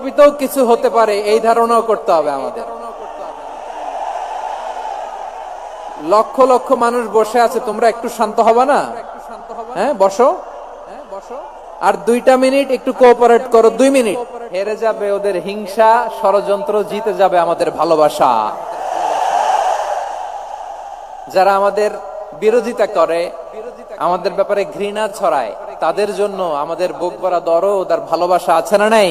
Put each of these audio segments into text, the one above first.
পরিকল্পিতও কিছু হতে পারে, এই ধারণাও করতে হবে আমাদের। লক্ষ লক্ষ মানুষ বসে আছে, তোমরা একটু শান্ত হবে না? হ্যাঁ বসো। আর দুইটা মিনিট একটু কোঅপারেট করো, দুই মিনিট। হেরে যাবে ওদের হিংসা, ষড়যন্ত্র, জিতে যাবে আমাদের ভালোবাসা। যারা আমাদের বিরোধিতা করে, আমাদের ব্যাপারে ঘৃণা ছড়ায়, তাদের জন্য আমাদের বুক ভরা দরদ আর ভালোবাসা আছে না নাই?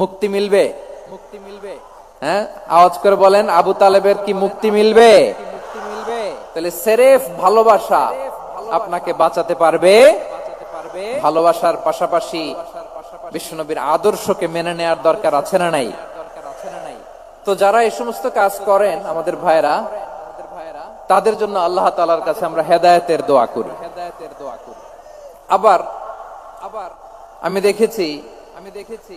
মুক্তি মিলবে? মুক্তি মিলবে হ্যাঁ? আওয়াজ করে বলেন, আবু তালেবের কি মুক্তি মিলবে? তাহলে সেরেফ ভালোবাসা আপনাকে বাঁচাতে পারবে। ভালোবাসার পাশাপাশি বিশ্বনবীর আদর্শকে মেনে নেওয়ার দরকার আছে না নাই? তো যারা এই সমস্ত কাজ করেন, আমাদের ভাইরা তাদের জন্য আল্লাহ তালার কাছে আমরা হেদায়তের দোয়া করি। হেদায়তের দোয়া করি আবার আবার আমি দেখেছি আমি দেখেছি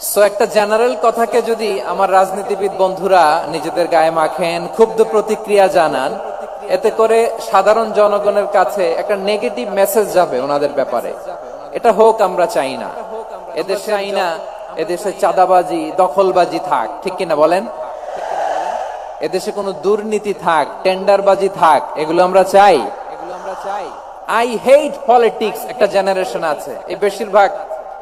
সো একটা জেনারেল কথাকে যদি আমার রাজনীতিবিদ বন্ধুরা নিজেদের গায়ে মাখেন ক্ষুব্ধ প্রতিক্রিয়া জানান এতে করে সাধারণ জনগণের কাছে একটা নেগেটিভ মেসেজ যাবে ওনাদের ব্যাপারে। এটা হোক আমরা চাই না। এদেশে চাই না এদেশে চাঁদাবাজি দখলবাজি থাক ঠিক কিনা বলেন? এদেশে কোনো দুর্নীতি থাক টেন্ডারবাজি থাক এগুলো আমরা চাই। এগুলো আমরা চাই। আই হেট পলিটিক্স একটা জেনারেশন আছে। এই বেশিরভাগ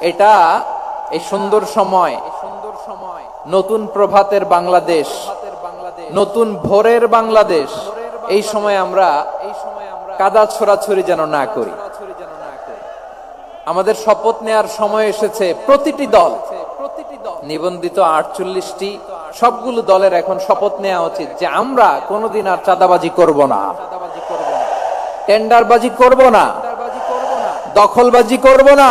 এটা এই সুন্দর সময় সুন্দর সময় নতুন প্রভাতের বাংলাদেশ, নতুন ভোরের বাংলাদেশ, এই সময় আমরা এই সময় আমরা কাদা ছোড়াছড়ি যেন না করি। আমাদের শপথ নেয়ার সময় এসেছে প্রতিটি দল প্রতিটি দল। নিবন্ধিত আটচল্লিশটি, সবগুলো দলের এখন শপথ নেওয়া উচিত যে আমরা কোনোদিন আর চাঁদাবাজি করব না। টেন্ডারবাজি করব না। দখলবাজি করব না।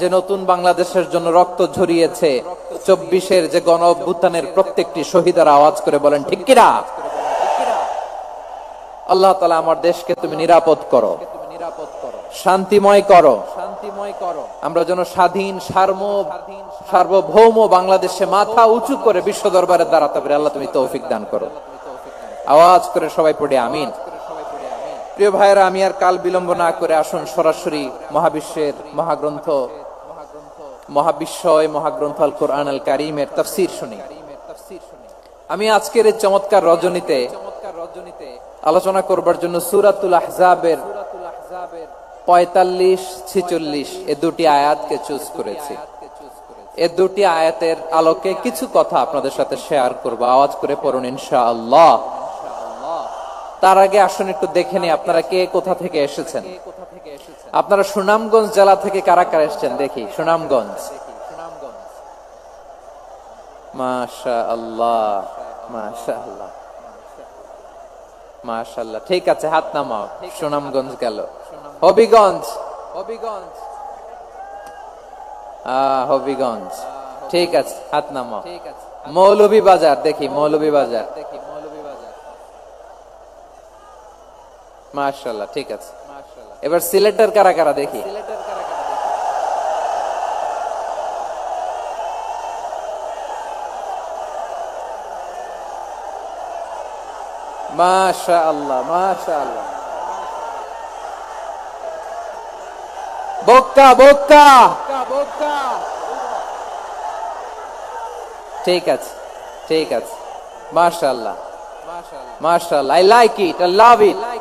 যে নতুন বাংলাদেশের জন্য রক্ত ঝরিয়েছে, চব্বিশের যে গণ অভ্যুত্থানের প্রত্যেকটি শহীদার আওয়াজ করে বলেন, ঠিক কিনা? আল্লাহ তালা আমার দেশকে তুমি নিরাপদ করো শান্তিময় করো শান্তিময় করো, আমরা যেন স্বাধীন, সার্ম, সার্বভৌম বাংলাদেশে মাথা উঁচু করে বিশ্ব দরবারে দাঁড়াতে পারে। আল্লাহ তুমি তৌফিক দান করো। আওয়াজ করে সবাই পড়ে, আমিন। প্রিয় ভাইয়েরা, আমি আর কাল বিলম্ব না করে আসুন সরাসরি মহাবিশ্বের মহাগ্রন্থ, মহাবিশ্বয় মহাগ্রন্থ আল কোরআন আল কারিমের তফসির শুনি। আমি আজকের এই চমৎকার রজনীতে আলোচনা করবার জন্য সুরাতুল আহজাবের পঁয়তাল্লিশ ছিচল্লিশ এ দুটি আয়াতকে চুজ করেছি। এ দুটি আয়াতের আলোকে কিছু কথা আপনাদের সাথে শেয়ার করব। আওয়াজ করে পড়ুন ইনশা আল্লাহ তার আগে আসুন একটু দেখে নিই আপনারা কে কোথা থেকে এসেছেন। আপনারা সুনামগঞ্জ জেলা থেকে কারা কারা এসেছেন? দেখি, সুনামগঞ্জ। ঠিক আছে, হাত নামাও, সুনামগঞ্জ গেল। হবিগঞ্জ। হবিগঞ্জ হবিগঞ্জ। ঠিক আছে, হাত নামাও। মৌলভী বাজার দেখি মৌলভী বাজার দেখি মৌলভী বাজার মাশাল্লাহ ঠিক আছে। এবার সিলেটের কারা কারা দেখি? মাশা আল্লাহ মাশা আল্লাহ I like it I love it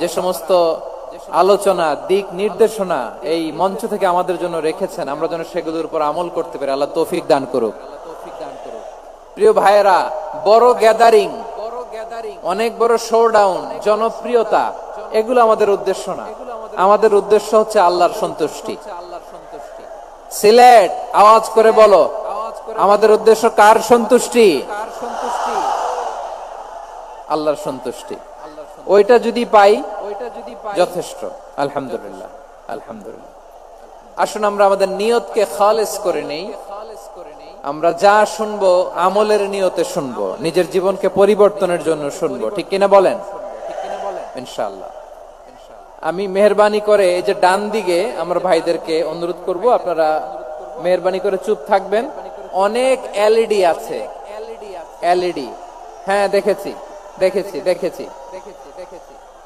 যে সমস্ত আলোচনা দিক নির্দেশনা এই মঞ্চ থেকে আমাদের জন্য রেখেছেন আমরা যেন সেগুলোর উপর আমল করতে পারি। আল্লাহ তৌফিক দান করুক। প্রিয় ভাইয়েরা বড় গ্যাদারিং অনেক বড় শোডাউন জনপ্রিয়তা এগুলো আমাদের উদ্দেশ্য না। আমাদের উদ্দেশ্য হচ্ছে আল্লাহর সন্তুষ্টি। সিলেট আওয়াজ করে বলো আমাদের উদ্দেশ্য কার সন্তুষ্টি? আল্লাহর সন্তুষ্টি। ওইটা যদি পাই ওইটা যদি যথেষ্ট। আলহামদুলিল্লাহ আলহামদুলিল্লাহ। আসুন আমরা আমাদের নিয়তকে খালেস করে নেই। আমরা যা শুনব, আমলের নিয়তে শুনব, নিজের জীবনকে পরিবর্তনের জন্য শুনব। ঠিক কিনা বলেন? ইনশাআল্লাহ। আমি মেহরবানি করে এই যে ডান দিকে আমার ভাইদেরকে অনুরোধ করব, আপনারা মেহরবানি করে চুপ থাকবেন। অনেক এলইডি আছে। এলইডি। হ্যাঁ দেখেছি দেখেছি দেখেছি।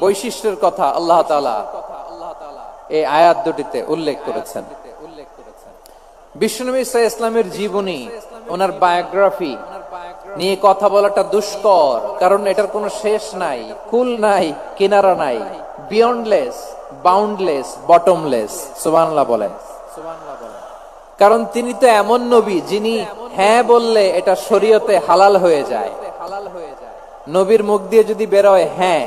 বৈশিষ্ট্যের কথা আল্লাহ তালা এই আয়াত দুটিতে উল্লেখ করেছেন। বিশ্বনবী ইসা ইসলামের জীবনী ওনার বায়োগ্রাফি নিয়ে কথা বলাটা দুষ্কর কারণ এটার কোনো শেষ নাই কুল নাই কিনারা নাই বিয়ন্ডলেস বাউন্ডলেস বটমলেস সুবহানাল্লাহ বলেন কারণ তিনি তো এমন নবী যিনি হ্যাঁ বললে এটা শরীয়তে হালাল হয়ে যায়। হালাল হয়ে যায়। নবীর মুখ দিয়ে যদি বেরোয় হ্যাঁ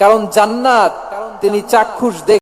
কারণ জান্নাত তিনি চাক্ষুষ